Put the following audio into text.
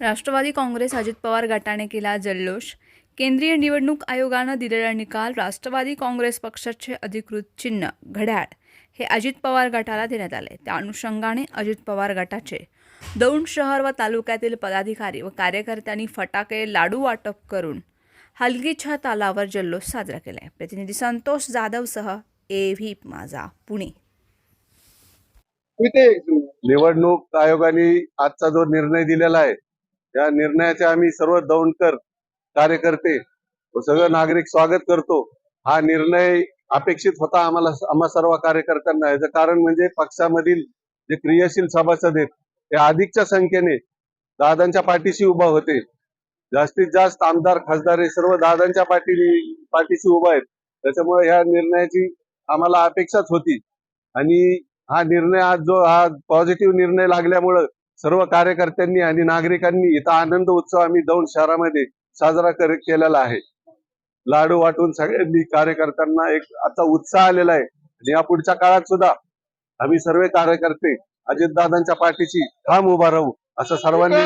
राष्ट्रवादी काँग्रेस अजित पवार गटाने केला जल्लोष. केंद्रीय निवडणूक आयोगानं दिलेला निकाल राष्ट्रवादी काँग्रेस पक्षाचे अधिकृत चिन्ह घड्याळ हे अजित पवार गटाला देण्यात आले. त्या अनुषंगाने अजित पवार गटाचे दौंड शहर व तालुक्यातील पदाधिकारी व कार्यकर्त्यांनी फटाके लाडू वाटप करून हलगीच्या तालावर जल्लोष साजरा केलाय. प्रतिनिधी संतोष जाधवसह ए व्ही माझा पुणे. निवडणूक आयोगाने आजचा जो निर्णय दिलेला आहे या निर्णयाचे आम्ही सर्व दौंडकर कार्यकर्ते व सगळं नागरिक स्वागत करतो. हा निर्णय अपेक्षित होता आम्हाला आम्हा सर्व कार्यकर्त्यांना. याचं कारण म्हणजे पक्षामधील जे क्रियाशील सभासद आहेत ते अधिकच्या संख्येने दादांच्या पाठीशी उभा होते. जास्तीत जास्त आमदार खासदार हे सर्व दादांच्या पाठी पाठीशी उभा आहेत. त्याच्यामुळे ह्या निर्णयाची आम्हाला अपेक्षाच होती. आणि हा निर्णय आज जो हा पॉझिटिव्ह निर्णय लागल्यामुळं सर्व कार्यकर्त्यांनी आणि नागरिकांनी इथं आनंद उत्सव आम्ही दौंड शहरामध्ये साजरा कर केलेला आहे. लाडू वाटून सगळ्यांनी कार्यकर्त्यांना एक आता उत्साह आलेला आहे. आणि या पुढच्या काळात सुद्धा आम्ही सर्व कार्यकर्ते अजितदादांच्या पाठीशी ठाम उभा राहू असं सर्वांनी